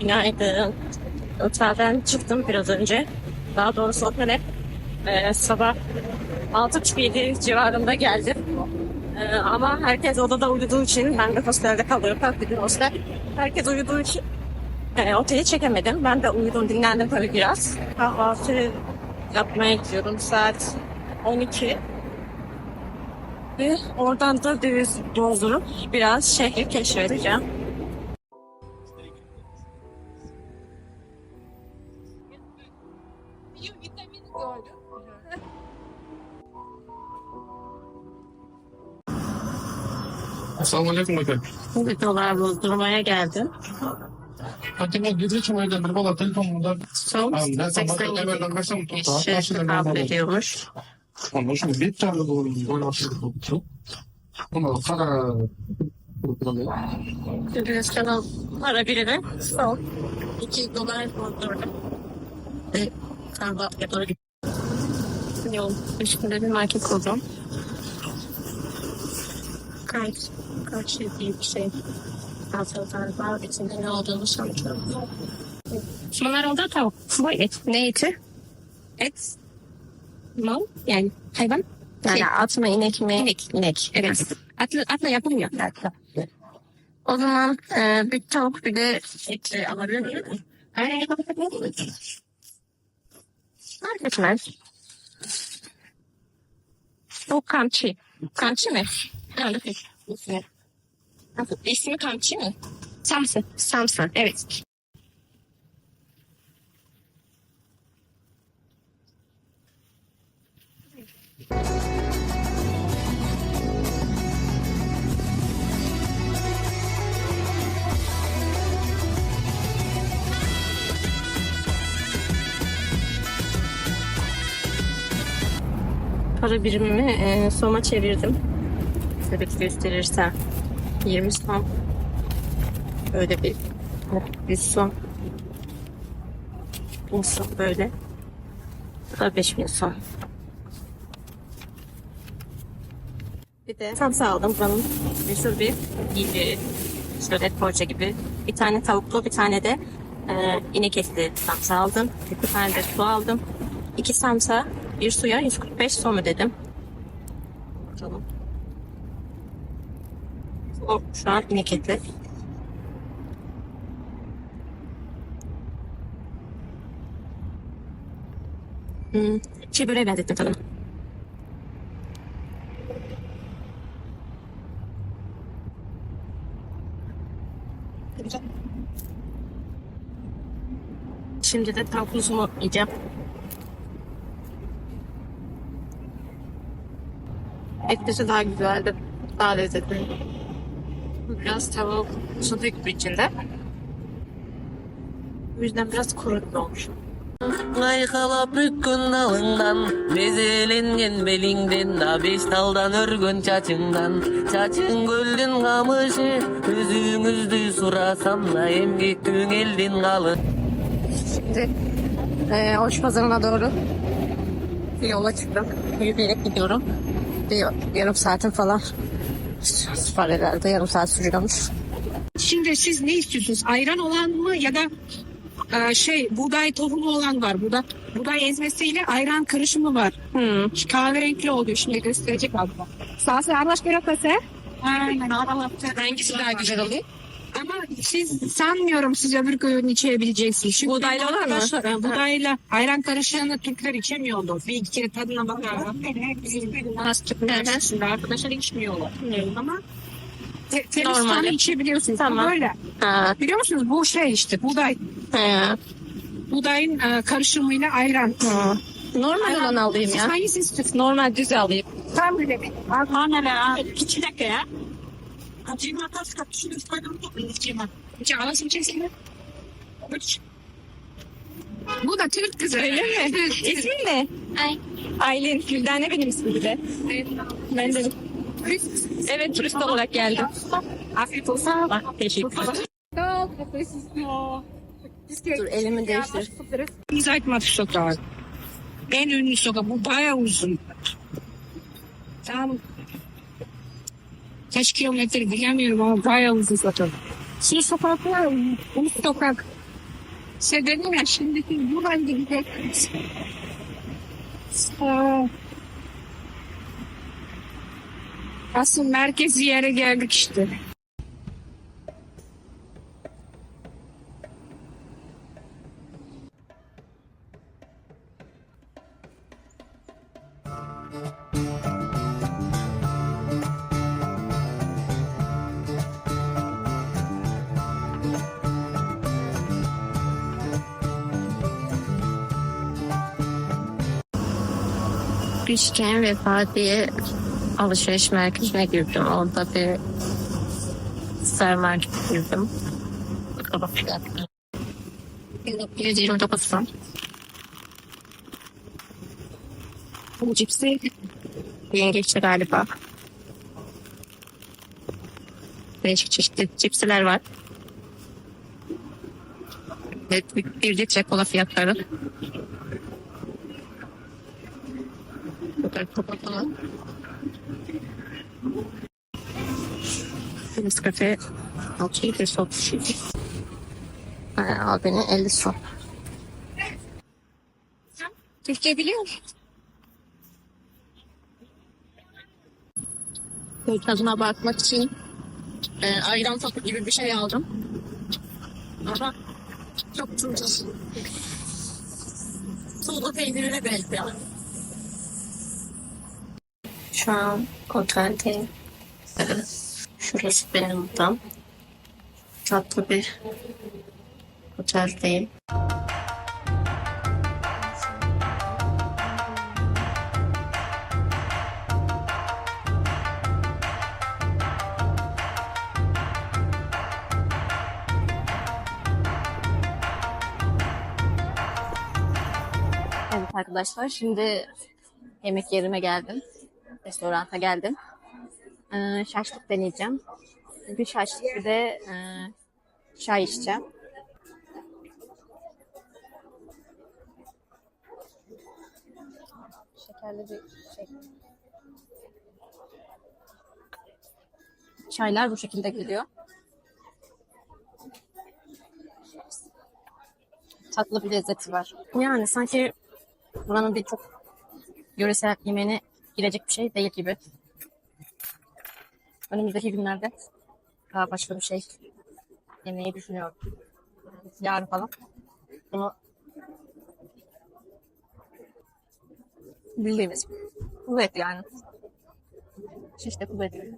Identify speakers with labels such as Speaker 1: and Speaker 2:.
Speaker 1: Günaydın. Otelden çıktım biraz önce. Daha doğrusu otele e, sabah 6.30-7 civarında geldim. E, ama herkes odada uyuduğu için ben de hostelde kalıyorum. Kalk bir hostel. Herkes uyuduğu için e, oteli çekemedim. Ben de uyudum, dinlendim tabii biraz. Kahvaltı yapmaya gidiyorum saat 12. Ve oradan da döviz doldurup biraz şehri keşfedeceğim.
Speaker 2: Alaikum bakın.
Speaker 1: Bir dolar bozdurmaya geldim.
Speaker 2: Fatima gidecek mi öyle bir valla telefonumda
Speaker 1: Son
Speaker 2: Abi, ben sabah
Speaker 1: 87
Speaker 2: evvelden başladım.
Speaker 1: kişi
Speaker 2: Başladım.
Speaker 1: kabul ediyormuş.
Speaker 2: Ondan sonra bir tane doğru oynattık oldu. Ama para
Speaker 1: Hristiyan para birimi son 2 dolar bozdurdum. Ve kahvaltıya doğru gittim. Yol üstünde bir market kurdum. Kaç, diye bir şey. Altı var. İçinde ne olduğunu sanmıyorum. Bunlar oldu tavuk. Bu et. Ne eti? Et. Mal. Yani hayvan. Yani
Speaker 3: Şey,
Speaker 1: at mı inek mi? İnek. İnek. Evet. Atla, atla yapılmıyor. Atla. O zaman e, bir tavuk bir de et e, alabilir miyim? Aynen yapabilir miyim? Fark etmez. O kamçı. Kamçı mı? Evet. İsmi. Kamçı mı? Samsun. Samsun. Evet. Para birimimi e, soma çevirdim. Şöyle bir gösterirsem. 20 som. Böyle bir bir som. Bir som böyle. Bu da 5000 som. Bir de samsa aldım. Buranın meşhur bir gibi şöyle poğaça gibi. Bir tane tavuklu bir tane de e, inek etli samsa aldım. Bir tane de su aldım. İki samsa bir suya 145 son ödedim. Tamam. O şu an inek. Hmm, şey böreğe benzettim tadını. Şimdi de tavuk kuzumu yiyeceğim. Etlisi daha güzeldi. Daha lezzetli. Biraz tavuk su dökülü içinde. O yüzden biraz kuru gibi olmuş.
Speaker 3: Aykalap bükkün dalından Bezelengen belinden Da beş daldan örgün çaçından Çaçın göldün kamışı Üzüңüzdü surasam da Emgektin eldin kalın
Speaker 1: Şimdi eee Oş Pazarı'na doğru yola çıktım. Yürüyerek gidiyorum. Bir yarım saatin falan var herhalde. Yarım saat sürüyormuş.
Speaker 4: Şimdi siz ne istiyorsunuz? Ayran olan mı ya da e, şey buğday tohumu olan var. Buğday, buğday ezmesiyle ayran karışımı var.
Speaker 1: Hmm.
Speaker 4: Kahverengi oluyor. Şimdi gösterecek abla. Sağsı araç gerekmese. Aynen.
Speaker 1: Hangisi daha güzel oluyor?
Speaker 4: Ama siz sanmıyorum siz öbür köyün içebileceksiniz. Çünkü
Speaker 1: Buğdaylı olan mı?
Speaker 4: arkadaşlar, e, Buğdayla ayran karışığını Türkler içemiyordu. Bir iki kere tadına bakarlar. Nasıl Türkler şimdi arkadaşlar içmiyorlar. Ama te-
Speaker 1: Normalde.
Speaker 4: içebiliyorsunuz.
Speaker 1: Tamam.
Speaker 4: Bu Böyle.
Speaker 1: Ha.
Speaker 4: Biliyor musunuz bu şey işte buğday
Speaker 1: He.
Speaker 4: buğdayın e, karışımıyla ayran.
Speaker 1: Ha. Normal olan alayım
Speaker 4: Siz
Speaker 1: ya.
Speaker 4: hangisi istiyorsunuz?
Speaker 1: Normal düz alayım.
Speaker 4: Tam böyle bir.
Speaker 1: Anneler İki dakika ya.
Speaker 4: Acıyma tas kapışını istedim. Acıyma. Hiç ağlasın çeksin. Bu da Türk kızı.
Speaker 1: Öyle mi? İsmin ne? Ay. Aylin. Güldane benim ismim bir de. Ben de. Evet turist olarak geldim.
Speaker 4: Afiyet olsun.
Speaker 1: Bak teşekkür Dur elimi değiştir.
Speaker 4: Zaytmat sokağı. En ünlü sokak. Bu bayağı uzun. Tam kaç kilometre bilemiyorum ama bayağı uzun sokak. Şey sokak var. Bu sokak. Size dedim ya şimdiki buradan gidecek. Aa. Asıl merkezi yere geldik işte.
Speaker 1: Üçgen ve Fatih'e alışveriş merkezine girdim. Orada bir star market girdim. Bakalım fiyatları. 129 son. Bu cipsi yengeçli galiba. Değişik çeşitli cipsiler var. Evet, bir litre kola fiyatları. Da Coca-Cola. Nescafe 6 litre 37. Abinin 50 son.
Speaker 4: Türkçe biliyor musun?
Speaker 1: Böyle tadına bakmak için e, ayran tadı gibi bir şey aldım. Ama çok tuzsuz. Tuzlu peynirine benziyor. Şu an oteldeyim. Şurası benim odam. Tatlı bir oteldeyim. Evet arkadaşlar şimdi yemek yerime geldim. Restoranta geldim. Ee, şaşlık deneyeceğim. Bir şaşlık bir de e, çay içeceğim. Şekerli bir şey. Çaylar bu şekilde geliyor. Tatlı bir lezzeti var. Yani sanki buranın bir çok yöresel yemeğine girecek bir şey değil gibi. Önümüzdeki günlerde daha başka bir şey yemeyi düşünüyorum. Yarın falan. Bunu bildiğimiz kuzu eti yani. Şişte kuzu eti.